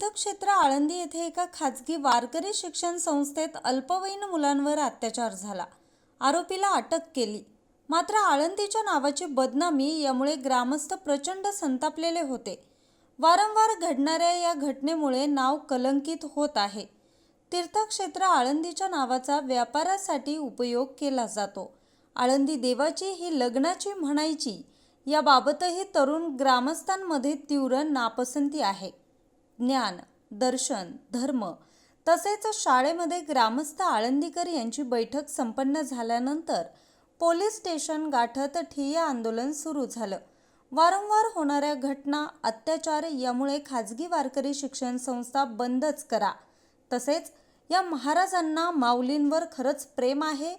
तीर्थक्षेत्र आळंदी येथे एका खाजगी वारकरी शिक्षण संस्थेत अल्पवयीन मुलांवर अत्याचार झाला. आरोपीला अटक केली. मात्र आळंदीच्या नावाची बदनामी यामुळे ग्रामस्थ प्रचंड संतापलेले होते. वारंवार घडणाऱ्या या घटनेमुळे नाव कलंकित होत आहे. तीर्थक्षेत्र आळंदीच्या नावाचा व्यापारासाठी उपयोग केला जातो. आळंदी देवाची ही लग्नाची म्हणायची याबाबतही तरुण ग्रामस्थांमध्ये तीव्र नापसंती आहे. ज्ञान दर्शन धर्म तसेच शाळेमध्ये ग्रामस्थ आळंदीकर यांची बैठक संपन्न झाल्यानंतर पोलीस स्टेशन गाठत ठिय्या आंदोलन सुरू झालं. वारंवार होणाऱ्या घटना अत्याचार यामुळे खाजगी वारकरी शिक्षण संस्था बंदच करा. तसेच या महाराजांना माऊलींवर खरंच प्रेम आहे.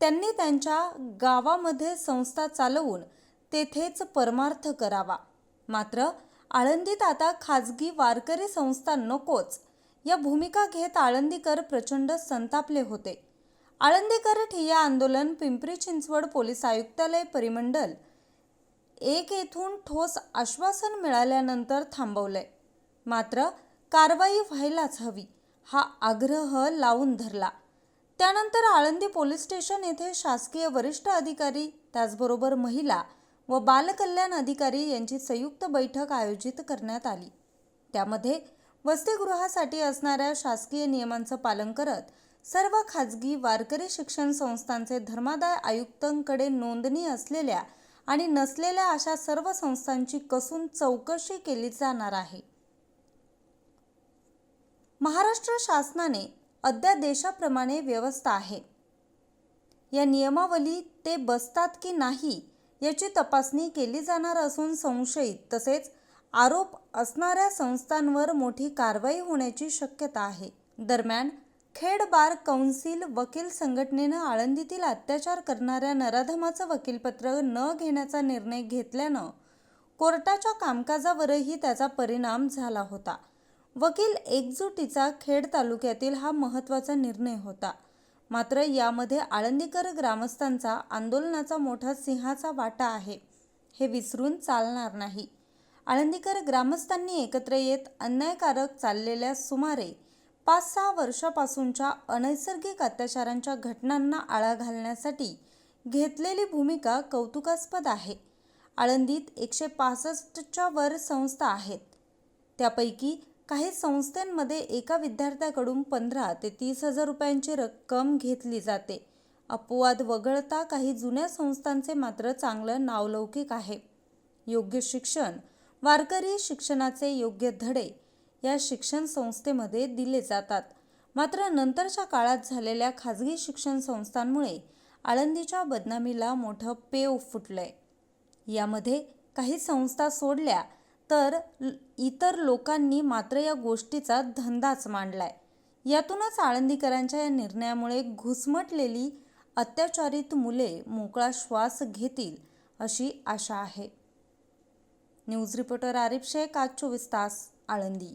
त्यांनी त्यांच्या गावामध्ये संस्था चालवून तेथेच परमार्थ करावा. मात्र आळंदीत आता खाजगी वारकरी संस्था नकोच. या भूमिका घेत आळंदीकर प्रचंड संतापले होते. आळंदीकर ठिय्या आंदोलन पिंपरी चिंचवड पोलीस आयुक्तालय परिमंडल एक येथून ठोस आश्वासन मिळाल्यानंतर थांबवलंय मात्र कारवाई व्हायलाच हवी हा आग्रह लावून धरला. त्यानंतर आळंदी पोलीस स्टेशन येथे शासकीय वरिष्ठ अधिकारी त्याचबरोबर महिला व बालकल्याण अधिकारी यांची संयुक्त बैठक आयोजित करण्यात आली. त्यामध्ये वसतिगृहासाठी असणाऱ्या शासकीय नियमांचं पालन करत सर्व खाजगी वारकरी शिक्षण संस्थांचे धर्मादाय आयुक्तांकडे नोंदणी असलेल्या आणि नसलेल्या अशा सर्व संस्थांची कसून चौकशी केली जाणार आहे. महाराष्ट्र शासनाने अध्यादेशाप्रमाणे व्यवस्था आहे. या नियमावली ते बसतात की नाही याची तपासणी केली जाणार असून संशयित तसेच आरोप असणाऱ्या संस्थांवर मोठी कारवाई होण्याची शक्यता आहे. दरम्यान खेड बार कौन्सिल वकील संघटनेनं आळंदीतील अत्याचार करणाऱ्या नराधमाचं वकीलपत्र न घेण्याचा निर्णय घेतल्यानं कोर्टाच्या कामकाजावरही त्याचा परिणाम झाला होता. वकील एकजुटीचा खेड तालुक्यातील हा महत्त्वाचा निर्णय होता. मात्र यामध्ये आळंदीकर ग्रामस्थांचा आंदोलनाचा मोठा सिंहाचा वाटा आहे. हे विसरून चालणार नाही. आळंदीकर ग्रामस्थांनी एकत्र येत अन्यायकारक चाललेल्या सुमारे पाच सहा वर्षापासूनच्या अनैसर्गिक अत्याचारांच्या घटनांना आळा घालण्यासाठी घेतलेली भूमिका कौतुकास्पद आहे. आळंदीत एकशे पासष्टच्या वर संस्था आहेत. त्यापैकी काही संस्थांमध्ये एका विद्यार्थ्याकडून पंधरा ते तीस हजार रुपयांची रक्कम घेतली जाते. अपवाद वगळता काही जुन्या संस्थांचे मात्र चांगलं नावलौकिक आहे. योग्य शिक्षण वारकरी शिक्षणाचे योग्य धडे या शिक्षण संस्थेमध्ये दिले जातात. मात्र नंतरच्या काळात झालेल्या खाजगी शिक्षण संस्थांमुळे आळंदीच्या बदनामीला मोठं पेव फुटलंय. यामध्ये काही संस्था सोडल्या तर इतर लोकांनी मात्र या गोष्टीचा धंदाच मांडलाय. यातूनच आळंदीकरांच्या या निर्णयामुळे घुसमटलेली अत्याचारित मुले मोकळा श्वास घेतील अशी आशा आहे. न्यूज रिपोर्टर आरिफ शेख आज चोवीस तास आळंदी.